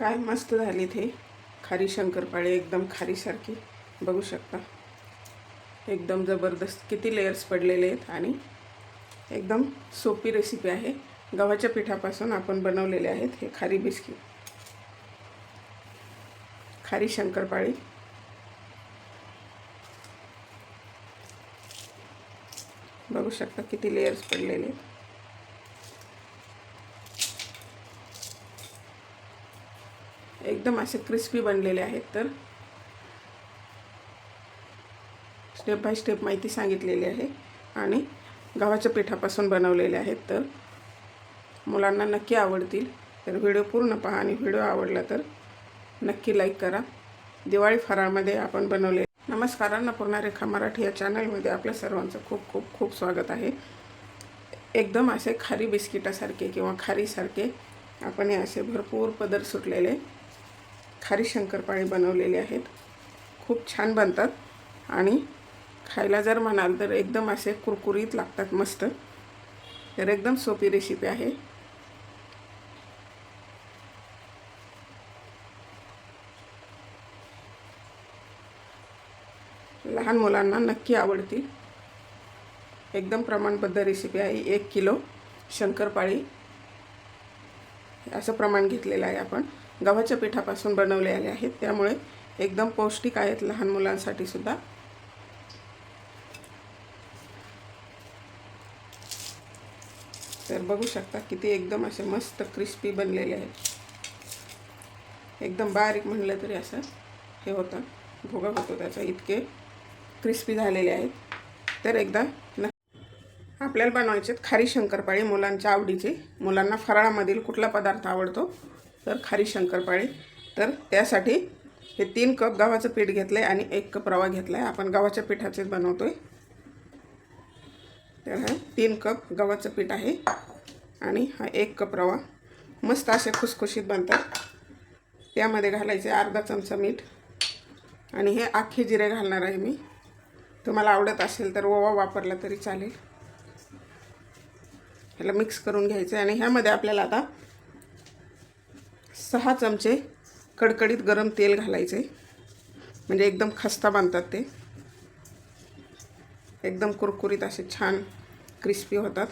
काय मस्त झाली ते खारी शंकरपाळी एकदम खारीसारखी. बघू शकता. एकदम जबरदस्त किती लेयर्स पडलेले आहेत आणि एकदम सोपी रेसिपी आहे. गव्हाच्या पिठापासून आपण बनवलेले आहेत हे खारी बिस्किट. खारी शंकरपाळी. बघू शकता किती लेयर्स पडलेले आहेत. एकदम असे क्रिस्पी बनलेले आहेत तर. स्टेप बाय स्टेप माहिती सांगितलेली आहे आणि गव्हाच्या पिठापासून बनवलेले आहेत तर. मुलांना नक्की आवडतील. तर व्हिडिओ पूर्ण पहा आणि व्हिडिओ आवडला तर नक्की लाईक करा. दिवाळी फराळमध्ये आपण बनवले. नमस्कार अन्नपूर्णा रेखा मराठी या चॅनलमध्ये आपल्या सर्वांचं खूप खूप खूप स्वागत आहे. एकदम असे खारी बिस्किटासारखे किंवा खारीसारखे आपण हे असे भरपूर पदर सुटलेले खारी शंकरपाळी बनवलेले आहेत. खूप छान बनतात. आणि खायला जर म्हणाल तर एकदम असे कुरकुरीत लागतात मस्त. तर एकदम सोपी रेसिपी आहे. लहान मुलांना नक्की आवडतील. एकदम प्रमाणबद्ध रेसिपी आहे. एक किलो शंकरपाळी. असं प्रमाण घेतलेलं आहे आपण. गव्हाच्या पिठापासून बनवले आले आहेत. त्यामुळे एकदम पौष्टिक आहेत लहान मुलांसाठी सुद्धा. तर बघू शकता किती एकदम असे मस्त क्रिस्पी बनलेले आहेत. एकदम बारीक म्हणलं तरी असं हे होतं. भोगा होतो त्याचा. इतके क्रिस्पी झालेले आहेत. तर एकदा न आपल्याला बनवायचे खारी शंकरपाळी मुलांच्या आवडीचे. मुलांना फराळामधील कुठला पदार्थ आवडतो? तर खारी शंकरपाळी. तर त्यासाठी हे तीन कप गव्हाचं पीठ घेतलं आहे आणि एक कप रवा घेतला आहे आपण गव्हाच्या पिठाचेच बनवतो आहे तर हा तीन कप गव्हाचं पीठ आहे. आणि हा एक कप रवा. मस्त असे खुसखुशीत बनतात. त्यामध्ये घालायचे अर्धा चमचा मीठ. आणि हे आखे जिरे घालणार आहे मी. तुम्हाला आवडत असेल तर ओवा वापरला तरी चालेल. ह्याला मिक्स करून घ्यायचं आहे आणि ह्यामध्ये आपल्याला आता सहा चमचे कडकडीत गरम तेल घालायचे. म्हणजे एकदम खस्ता बांधतात ते. एकदम कुरकुरीत असे छान क्रिस्पी होतात.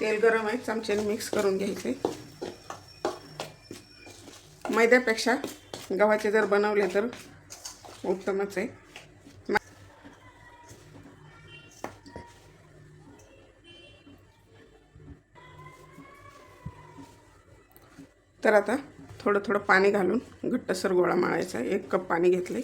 तेल गरम आहे चमच्याने मिक्स करून घ्यायचे. मैद्यापेक्षा गव्हाचे जर बनवले तर उत्तमच आहे. तर आता थोडं थोडं पाणी घालून घट्टसर गोळा माळायचा एक कप पाणी घेतले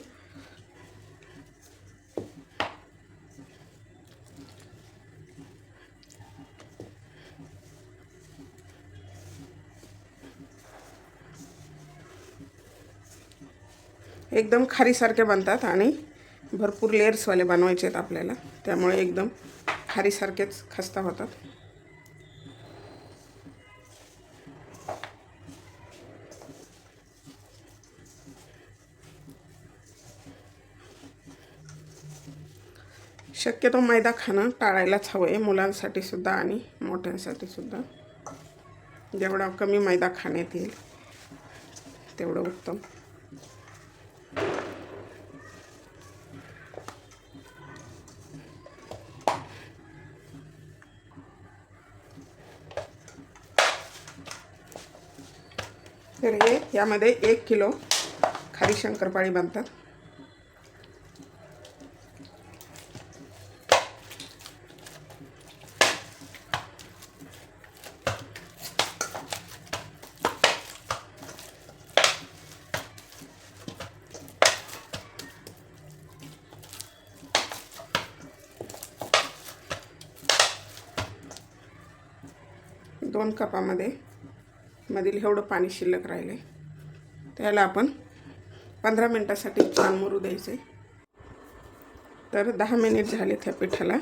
एकदम खारीसारखे बनतात आणि भरपूर लेअर्सवाले बनवायचे आहेत आपल्याला. त्यामुळे एकदम खारीसारखेच खस्ता होतात. शक्यतो मैदा खाणं टाळायलाच हवं आहे मुलांसाठी सुद्धा आणि मोठ्यांसाठी सुद्धा. जेवढा कमी मैदा खाण्यात येईल तेवढं उत्तम तर हे यामध्ये एक किलो खारी शंकरपाळी बनतात. दोन कपामध्ये मधील एवढं पाणी शिल्लक राहिलं. आहे त्याला आपण पंधरा मिनटासाठी छान मुरू द्यायचे तर दहा मिनिट झाले त्या पिठाला.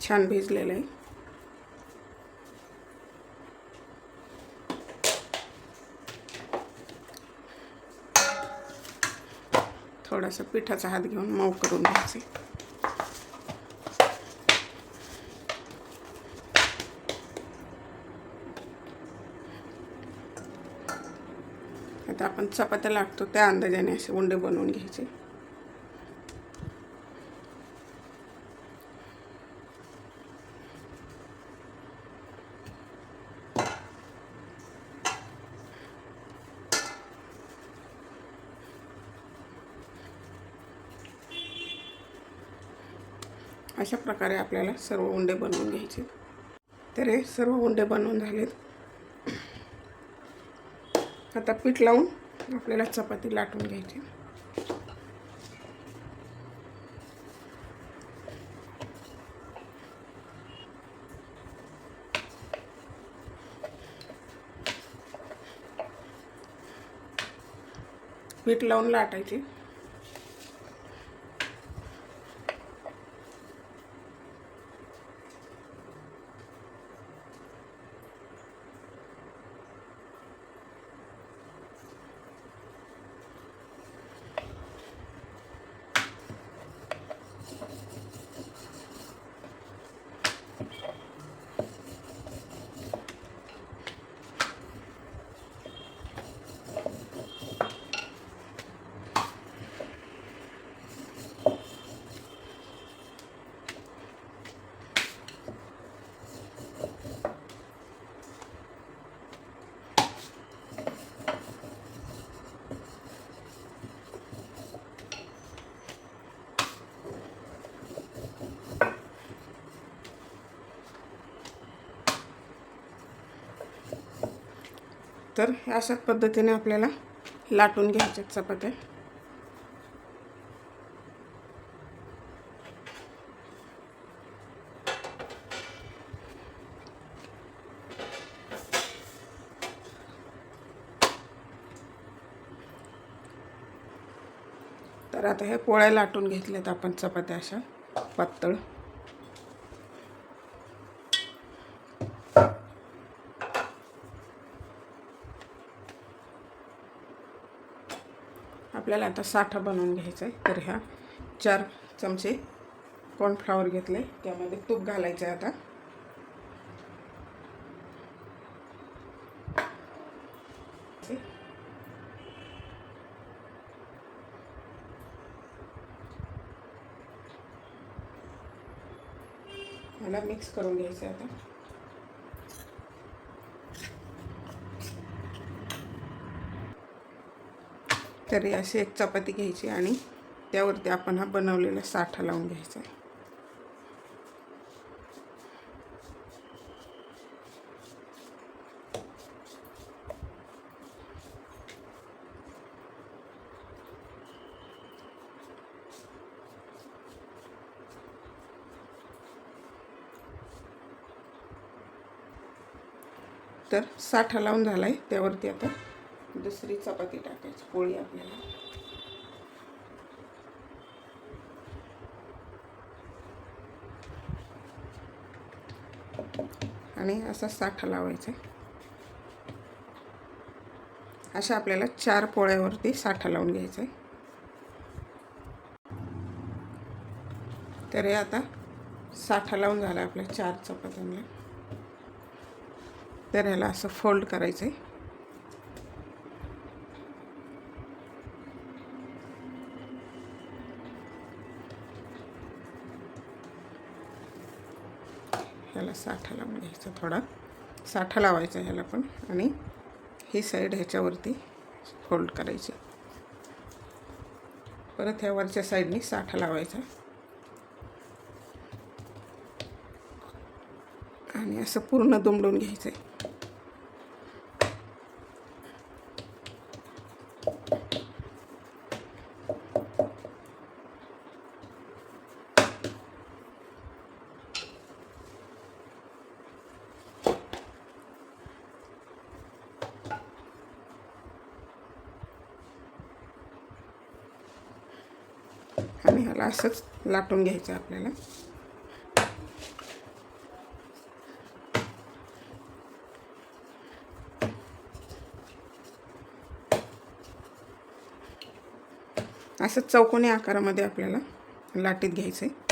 छान भिजलेलं आहे. थोडासा पिठाचा हात घेऊन मऊ करून घ्यायचे. आता आपण चपात्या लागतो त्या अंदाजाने असे उंडे बनवून घ्यायचे. अशा प्रकारे आपल्याला सर्व उंडे बनवून घ्यायचे. तर हे सर्व उंडे बनवून झालेत. आता पीठ लावून आपल्याला चपाती लाटून घ्यायची. पीठ लावून लाटायची. तर अशा अशाच पद्धतीने आपल्याला लाटून घ्यायच्यात चपात्या. तर आता हे पोळ्या लाटून घेतल्यात आपण चपात्या अशा पातळ. आपल्याला आता साठा बनवून घ्यायचा आहे. तर ह्या चार चमचे कॉर्नफ्लावर घेतले. त्यामध्ये तूप घालायचं आहे आता. मला मिक्स करून घ्यायचं आहे आता. तरी अशी एक चपाती घ्यायची आणि त्यावरती आपण हा बनवलेला साठा लावून घ्यायचा आहे. तर साठा लावून झाला आहे त्यावरती आता दुसरी चपाती टाकायची पोळी आपल्याला. आणि असा साठा लावायचा. अशा आपल्याला चार पोळ्यावरती साठा लावून घ्यायचा आहे. तर हे आता साठा लावून झाला आपल्या चार चपात्यांना. तर ह्याला असं फोल्ड करायचं आहे ह्याला साठा लावून घ्यायचा थोडा. साठा लावायचा ह्याला पण आणि ही साईड ह्याच्यावरती फोल्ड करायची. परत ह्या वरच्या साईडनी साठा लावायचा. आणि असं पूर्ण दुमडून घ्यायचं आहे ह्याला असंच लाटून घ्यायचं आपल्याला. असं चौकोनी आकारामध्ये आपल्याला लाटीत घ्यायचं आहे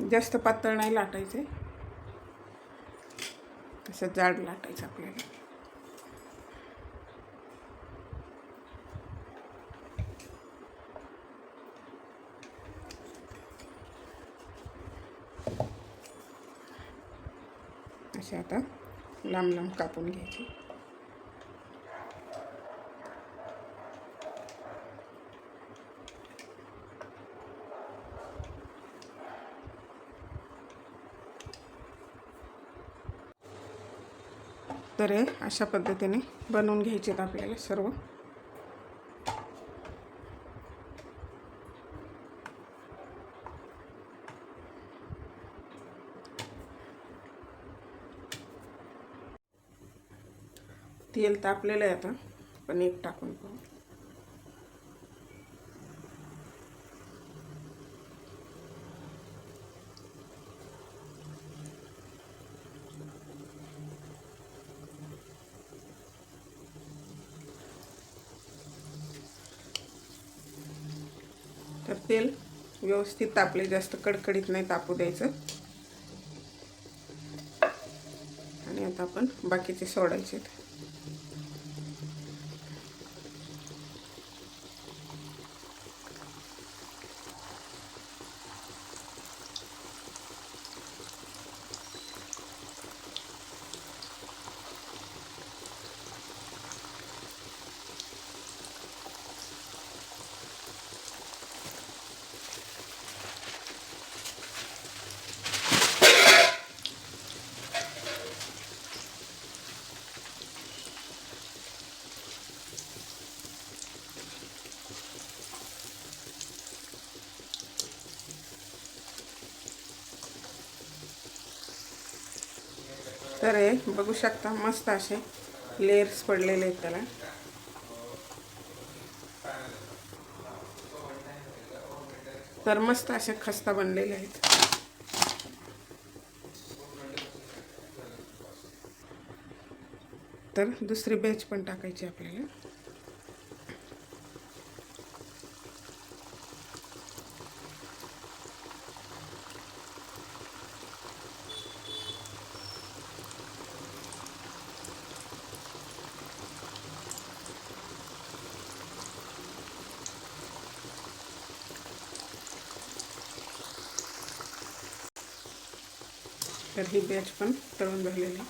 जास्त पातळ नाही लाटायचे. असं जाड लाटायचं आपल्याला. असे आता लांब लांब कापून घ्यायचे. तर हे अशा पद्धतीने बनवून घ्यायचे आहेत आपल्याला सर्व. तेल तापलेलं आहे आता पण एक टाकून पाहू. तेल व्यवस्थित तापले जास्त कडकडीत नाही तापू द्यायचं. आणि आता आपण बाकीचे सोडायचे तर हे बघू शकता मस्त असे लेयर्स पडलेले आहेत त्याला. तर मस्त असे खस्ता बनलेले आहेत. तर दुसरी बॅच पण टाकायची आपल्याला. तर ही बॅच पण तळून झालेली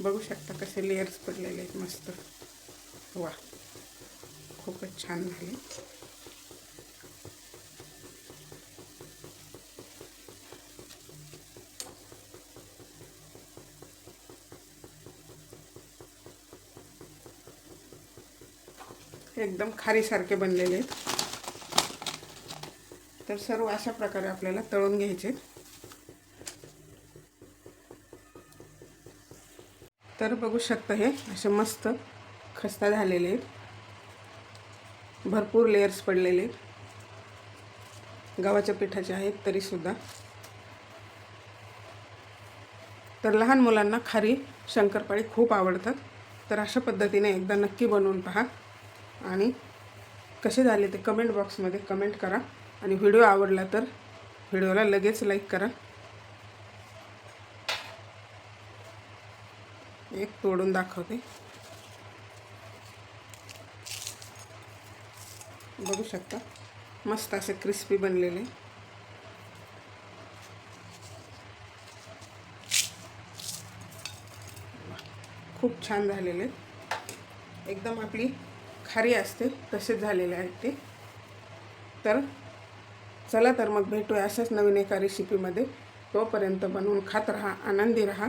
बघू शकता कसे लेयर्स पडलेले आहेत मस्त. वा खूपच छान झाले. एकदम खारीसारखे बनलेले आहेत. तर सर्व अशा प्रकारे आपल्याला तळून घ्यायचे. तर बघू शकता हे असे मस्त खस्ता झालेले आहेत. भरपूर लेयर्स पडलेले आहेत. गव्हाच्या पिठाचे आहेत तरीसुद्धा तर लहान मुलांना खारी शंकरपाळी खूप आवडतात. तर अशा पद्धतीने एकदा नक्की बनवून पहा. आणि कसे झाले ते कमेंट बॉक्समध्ये कमेंट करा. आणि व्हिडिओ आवडला तर व्हिडिओला लगेच लाईक करा. एक तोडून दाखवते. बघू शकता. मस्त असे क्रिस्पी बनलेले. खूप छान झालेले. एकदम आपली खारी असते तसेच झालेले आहेत ते. तर चला तर मग भेटूया अशाच नवीन एका रेसिपीमध्ये तोपर्यंत बनवून खात राहा आनंदी राहा.